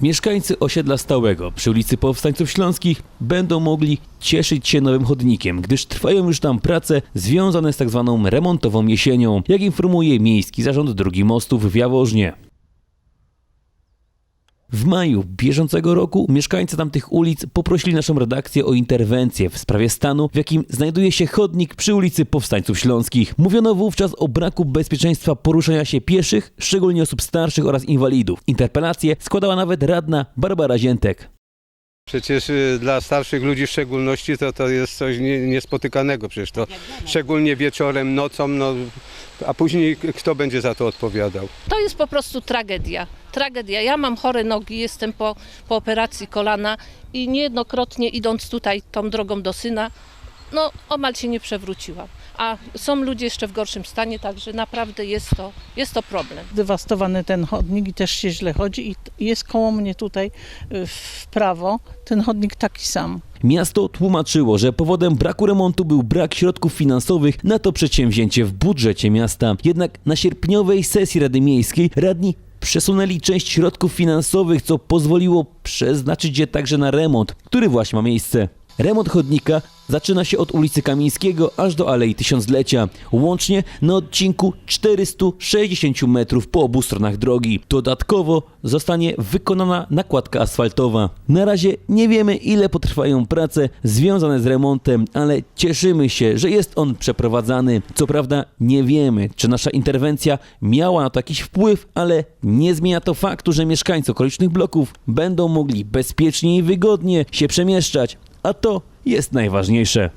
Mieszkańcy osiedla stałego przy ulicy Powstańców Śląskich będą mogli cieszyć się nowym chodnikiem, gdyż trwają już tam prace związane z tak zwaną remontową jesienią, jak informuje Miejski Zarząd Drogi Mostów w Jaworznie. W maju bieżącego roku mieszkańcy tamtych ulic poprosili naszą redakcję o interwencję w sprawie stanu, w jakim znajduje się chodnik przy ulicy Powstańców Śląskich. Mówiono wówczas o braku bezpieczeństwa poruszania się pieszych, szczególnie osób starszych oraz inwalidów. Interpelację składała nawet radna Barbara Ziętek. Przecież y, dla starszych ludzi w szczególności to, to jest coś nie, niespotykanego przecież to szczególnie wieczorem, nocą, no, a później kto będzie za to odpowiadał? To jest po prostu tragedia. Tragedia. Ja mam chore nogi, jestem po, po operacji kolana i niejednokrotnie idąc tutaj tą drogą do syna, no omal się nie przewróciłam. A są ludzie jeszcze w gorszym stanie, także naprawdę jest to, jest to problem. zdewastowany ten chodnik i też się źle chodzi i jest koło mnie tutaj y, w prawo ten chodnik taki sam. Miasto tłumaczyło, że powodem braku remontu był brak środków finansowych na to przedsięwzięcie w budżecie miasta. Jednak na sierpniowej sesji Rady Miejskiej radni przesunęli część środków finansowych, co pozwoliło przeznaczyć je także na remont, który właśnie ma miejsce. Remont chodnika zaczyna się od ulicy Kamińskiego aż do Alei Tysiąclecia, łącznie na odcinku 460 metrów po obu stronach drogi. Dodatkowo zostanie wykonana nakładka asfaltowa. Na razie nie wiemy ile potrwają prace związane z remontem, ale cieszymy się, że jest on przeprowadzany. Co prawda nie wiemy, czy nasza interwencja miała na to jakiś wpływ, ale nie zmienia to faktu, że mieszkańcy okolicznych bloków będą mogli bezpiecznie i wygodnie się przemieszczać, a to jest najważniejsze.